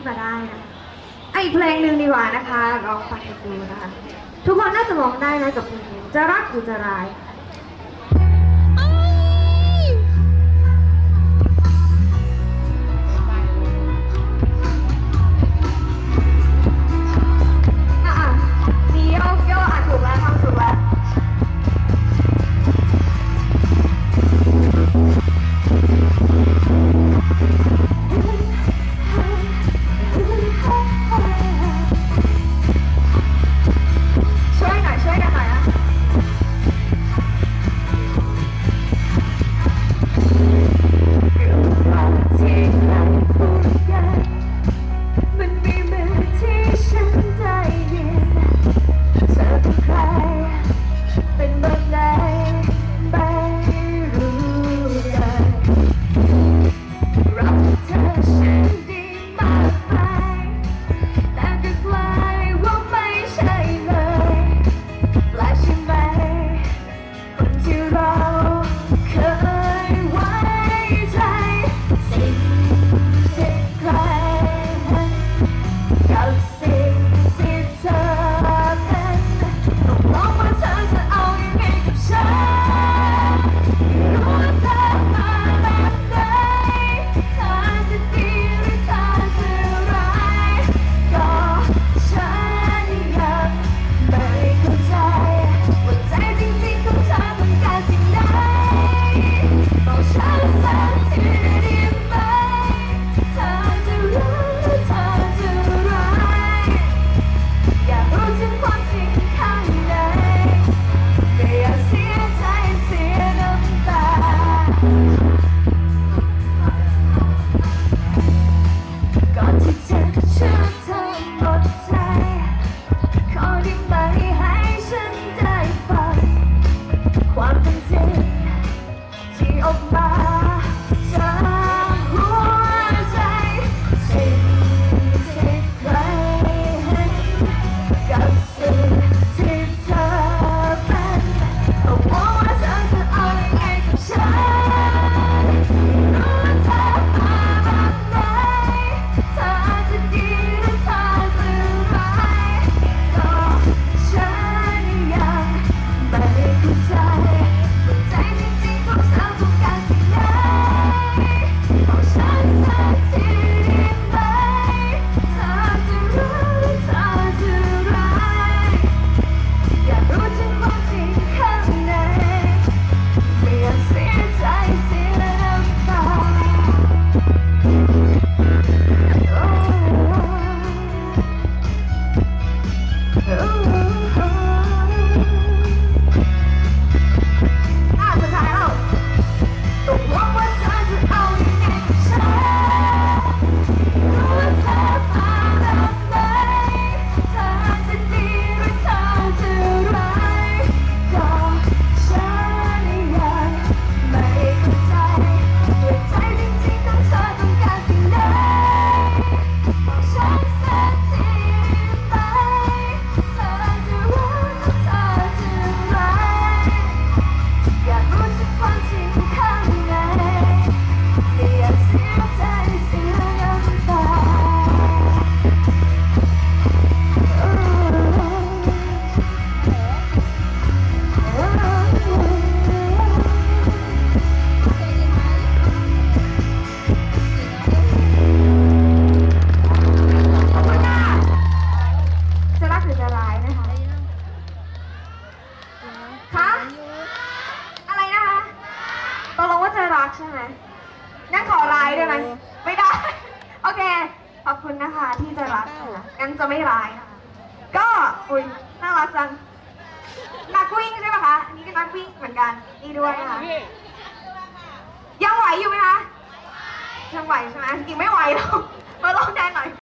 ึ้นมาได้นะไออีกเพลงหนึ่งดีกว่านะคะลองฟังกันดูนะคะ ทุกคนน่าจะร้องได้นะกับเพลงนี้จะรักหรือจะร้าย กใช่ไหมงั้นขอร้ายได้ไหมไม่ได้ โอเค ขอบคุณนะคะที่จะรักนะงั้นจะไม่ร้ายก็อุ้ยน่ารักจังนักวิ่งใช่ไหมคะอันนี้ก็นักวิ่งเหมือนกันนี่ด้วยนะคะยังไหวอยู่ไหมคะยังไหวใช่ไหมจริงไม่ไหวแล้วมาลองแทนหน่อย